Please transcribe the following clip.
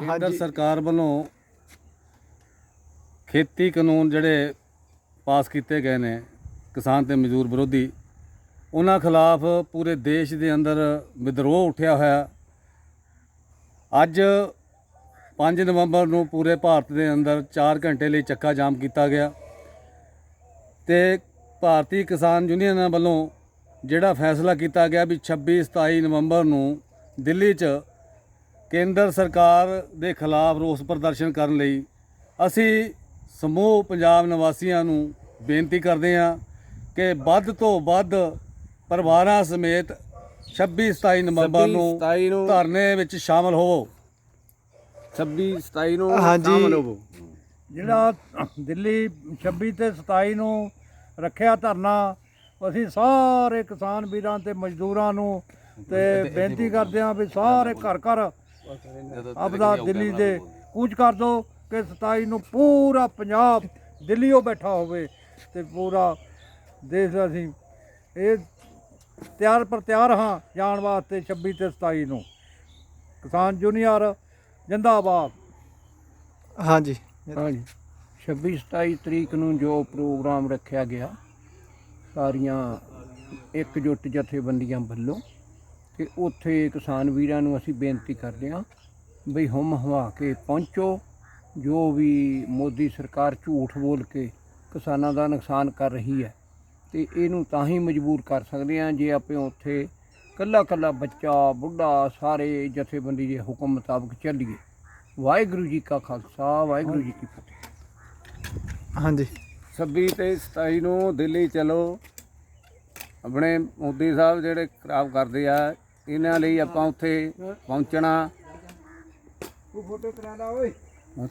ਕੇਂਦਰ ਸਰਕਾਰ ਵੱਲੋਂ ਖੇਤੀ ਕਾਨੂੰਨ ਜਿਹੜੇ ਪਾਸ ਕੀਤੇ ਗਏ ਨੇ ਕਿਸਾਨ ਤੇ ਮਜ਼ਦੂਰ ਵਿਰੋਧੀ ਉਹਨਾਂ ਖਿਲਾਫ ਪੂਰੇ ਦੇਸ਼ ਦੇ ਅੰਦਰ ਵਿਦਰੋਹ ਉੱਠਿਆ ਹੋਇਆ। ਅੱਜ 5 ਨਵੰਬਰ ਨੂੰ ਪੂਰੇ ਭਾਰਤ ਦੇ ਅੰਦਰ 4 ਘੰਟੇ ਲਈ ਚੱਕਾ ਜਾਮ ਕੀਤਾ ਗਿਆ ਤੇ ਭਾਰਤੀ ਕਿਸਾਨ ਯੂਨੀਅਨਾਂ ਵੱਲੋਂ ਜਿਹੜਾ ਫੈਸਲਾ ਕੀਤਾ ਗਿਆ ਵੀ 26 27 ਨਵੰਬਰ ਨੂੰ ਦਿੱਲੀ 'ਚ ਕੇਂਦਰ ਸਰਕਾਰ ਦੇ ਖਿਲਾਫ ਰੋਸ ਪ੍ਰਦਰਸ਼ਨ ਕਰਨ ਲਈ ਅਸੀਂ ਸਮੂਹ ਪੰਜਾਬ ਨਿਵਾਸੀਆਂ ਨੂੰ ਬੇਨਤੀ ਕਰਦੇ ਹਾਂ ਕਿ ਵੱਧ ਤੋਂ ਵੱਧ ਪਰਿਵਾਰਾਂ ਸਮੇਤ 26 27 ਨਵੰਬਰ 26 ਨੂੰ 27 ਨੂੰ ਧਰਨੇ ਵਿੱਚ ਸ਼ਾਮਲ ਹੋਵੋ। 26 27 ਨੂੰ ਹਾਂਜੀ। ਸ਼ਾਮਲ ਹੋਵੋ। ਜਿਹੜਾ ਦਿੱਲੀ 26 ਤੇ 27 ਨੂੰ ਰੱਖਿਆ ਧਰਨਾ ਅਸੀਂ ਸਾਰੇ ਕਿਸਾਨ ਵੀਰਾਂ ਤੇ ਮਜ਼ਦੂਰਾਂ ਨੂੰ ਤੇ ਬੇਨਤੀ ਕਰਦੇ ਹਾਂ ਵੀ ਸਾਰੇ ਘਰ ਘਰ ਆਪਦਾ ਦਿੱਲੀ ਦੇ ਕੂਚ ਕਰ ਦੋ ਕਿ 27 ਨੂੰ ਪੂਰਾ ਪੰਜਾਬ ਦਿੱਲੀੋਂ ਬੈਠਾ ਹੋਵੇ ਤੇ ਪੂਰਾ ਦੇਸ਼ ਅਸੀਂ ਇਹ ਤਿਆਰ ਪਰ ਤਿਆਰ ਹਾਂ ਜਾਣ ਵਾਸਤੇ 26 ਤੇ 27 ਨੂੰ। ਕਿਸਾਨ ਜੂਨੀਅਰ ਜਿੰਦਾਬਾਦ। ਹਾਂਜੀ। ਹਾਂਜੀ। 26 27 ਤਰੀਕ ਨੂੰ ਜੋ ਪ੍ਰੋਗਰਾਮ ਰੱਖਿਆ ਗਿਆ ਸਾਰੀਆਂ ਇਕਜੁੱਟ ਜਥੇਬੰਦੀਆਂ ਵੱਲੋਂ ਤੇ ਉੱਥੇ ਕਿਸਾਨ ਵੀਰਾਂ ਨੂੰ ਅਸੀਂ ਬੇਨਤੀ ਕਰਦੇ ਹਾਂ ਵੀ ਹਮ ਹਵਾ ਕੇ ਪਹੁੰਚੋ ਜੋ ਵੀ ਮੋਦੀ ਸਰਕਾਰ ਝੂਠ ਬੋਲ ਕੇ ਕਿਸਾਨਾਂ ਦਾ ਨੁਕਸਾਨ ਕਰ ਰਹੀ ਹੈ ਤੇ ਇਹਨੂੰ ਤਾਂ ਹੀ ਮਜਬੂਰ ਕਰ ਸਕਦੇ ਹਾਂ ਜੇ ਆਪੇ ਉੱਥੇ ਕੱਲਾ ਕੱਲਾ ਬੱਚਾ ਬੁੱਢਾ ਸਾਰੇ ਜਥੇਬੰਦੀ ਦੇ ਹੁਕਮ ਮੁਤਾਬਕ ਚੱਲੀਏ। ਵਾਹਿਗੁਰੂ ਜੀ ਕਾ ਖਾਲਸਾ ਵਾਹਿਗੁਰੂ ਜੀ ਕੀ ਫਤਿਹ। ਹਾਂਜੀ। 26 ਤੇ 27 ਨੂੰ ਦਿੱਲੀ ਚਲੋ। ਆਪਣੇ ਮੋਦੀ ਸਾਹਿਬ ਜਿਹੜੇ ਖਰਾਬ ਕਰਦੇ ਆ ਇਹਨਾਂ ਲਈ ਆਪਾਂ ਉੱਥੇ ਪਹੁੰਚਣਾ। ਤੂੰ ਫੋਟੋ ਕਰਾ ਓਏ। ਬਸ।